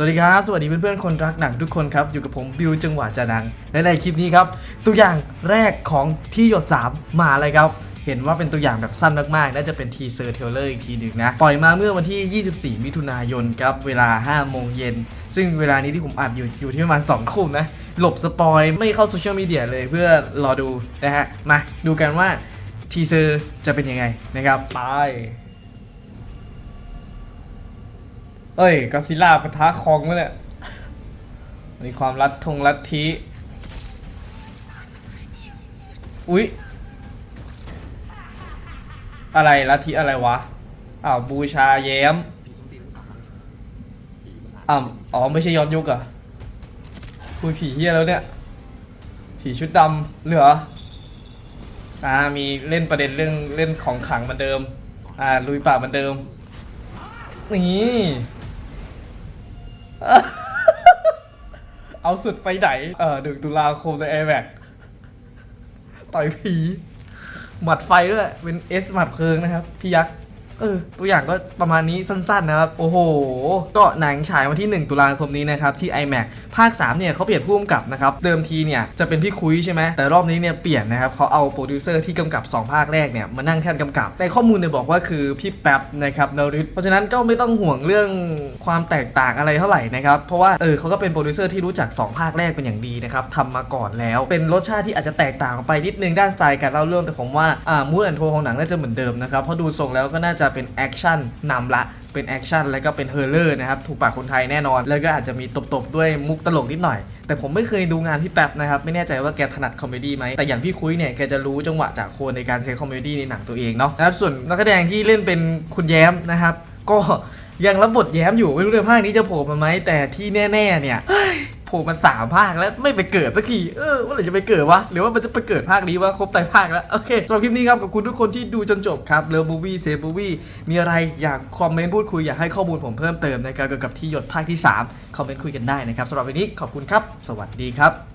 สวัสดีครับ สวัสดีเพื่อนๆคนรักหนังทุกคนครับ อยู่กับผมบิวจังหวะจานังและในคลิปนี้ครับ ตัวอย่างแรกของที่หยด 3 มาเลยครับ เห็นว่าเป็นตัวอย่างแบบสั้นมากๆ น่าจะเป็นทีเซอร์เทเลอร์อีกทีหนึ่งนะ ปล่อยมาเมื่อวันที่ 24 มิถุนายนครับ เวลา 5 โมงเย็น ซึ่งเวลานี้ที่ผมอัดอยู่อยู่ที่ประมาณ 2 ทุ่มนะ หลบสปอยไม่เข้าโซเชียลมีเดียเลยเพื่อรอดูนะฮะ มาดูกันว่าทีเซอร์จะเป็นยังไงนะครับไป เอ้ยก็ซิล่าปะทะคองมาเนี่ยมีความรัดทงรัดทีอุ๊ย อะไรลัทธิอะไรวะ อ้าวบูชาแย้มอ้าวอ๋อ ไม่ใช่ย้อนยุคเหรอะคุยผีเฮียแล้วเนี่ย ผีชุดดำเหลืออ่ามีเล่นประเด็นเรื่องเล่นของขังเหมือนเดิม อ่าลุยป่าเหมือนเดิม นี่ เอาสุดไปไหน เออหนึ่งตุลาคมในไอแม็กต่อยผี หมัดไฟด้วย เป็นเอสหมัดเพลิงนะครับ พี่ยักษ์ เออตัวอย่างก็ประมาณนี้สั้นๆนะครับโอ้โห ก็หนังฉายวันที่ 1 ตุลาคมนี้นะครับที่ iMac ภาค 3 เนี่ยเขาเปลี่ยนผู้กำกับนะครับเดิมทีเนี่ยจะเป็นพี่คุยใช่ไหมแต่รอบนี้เนี่ยเปลี่ยนนะครับเขาเอาโปรดิวเซอร์ที่กำกับ 2 ภาคแรกเนี่ยมานั่งแทนกำกับแต่ข้อมูลเนี่ยบอกว่าคือพี่แป๊บนะครับนริศเพราะฉะนั้นก็ไม่ต้องห่วงเรื่องความแตกต่างอะไรเท่าไหร่นะครับเพราะว่าเออเขาก็เป็นโปรดิวเซอร์ที่รู้จัก 2 ภาคแรกเป็นอย่างดีนะครับทำมาก่อนแล้ว เป็นรสชาติที่อาจจะแตกต่างไปนิดนึงด้านสไตล์การเล่าเรื่องแต่ผมว่าอ่ามูดแอนโทของหนังน่าจะเหมือนเดิมนะครับเพราะดูทรงแล้วก็น่าจะเป็นแอคชั่นนำละเป็นแอคชั่นแล้วก็เป็นเฮอร์เลอร์นะครับถูกปากคนไทยแน่นอน แล้วก็อาจจะมีตบๆด้วยมุกตลกนิดหน่อย แต่ผมไม่เคยดูงานพี่แป๊บนะครับ ไม่แน่ใจว่าแกถนัดคอมเมดี้ไหมแต่อย่างพี่คุยเนี่ยแกจะรู้จังหวะจากโคนในการใช้คอมเมดี้ในหนังตัวเองเนาะนะครับส่วนนักแสดงที่เล่นเป็นคุณแย้มนะครับ ก็ยังรับบทแย้มอยู่ไม่รู้ในภาคนี้จะโผล่มาไหมแต่ที่แน่ ๆ เนี่ย ผล่มาสามภาคแล้วไม่ไปเกิดสักทีเออว่าไหร่จะไปเกิดวะหรือว่ามันจะไปเกิดภาคนี้วะครบไตภาคแล้วโอเคสำหรับคลิปนี้ครับขอบคุณทุกคนที่ดูจนจบครับเลิฟมูวี่เซฟมูวี่มีอะไรอยากคอมเมนต์พูดคุยอยากให้ข้อมูลผมเพิ่มเติมนะครับเกี่ยวกับที่หยดภาคที่สามคอมเมนต์คุยกันได้นะครับสำหรับวันนี้ขอบคุณครับ สวัสดีครับ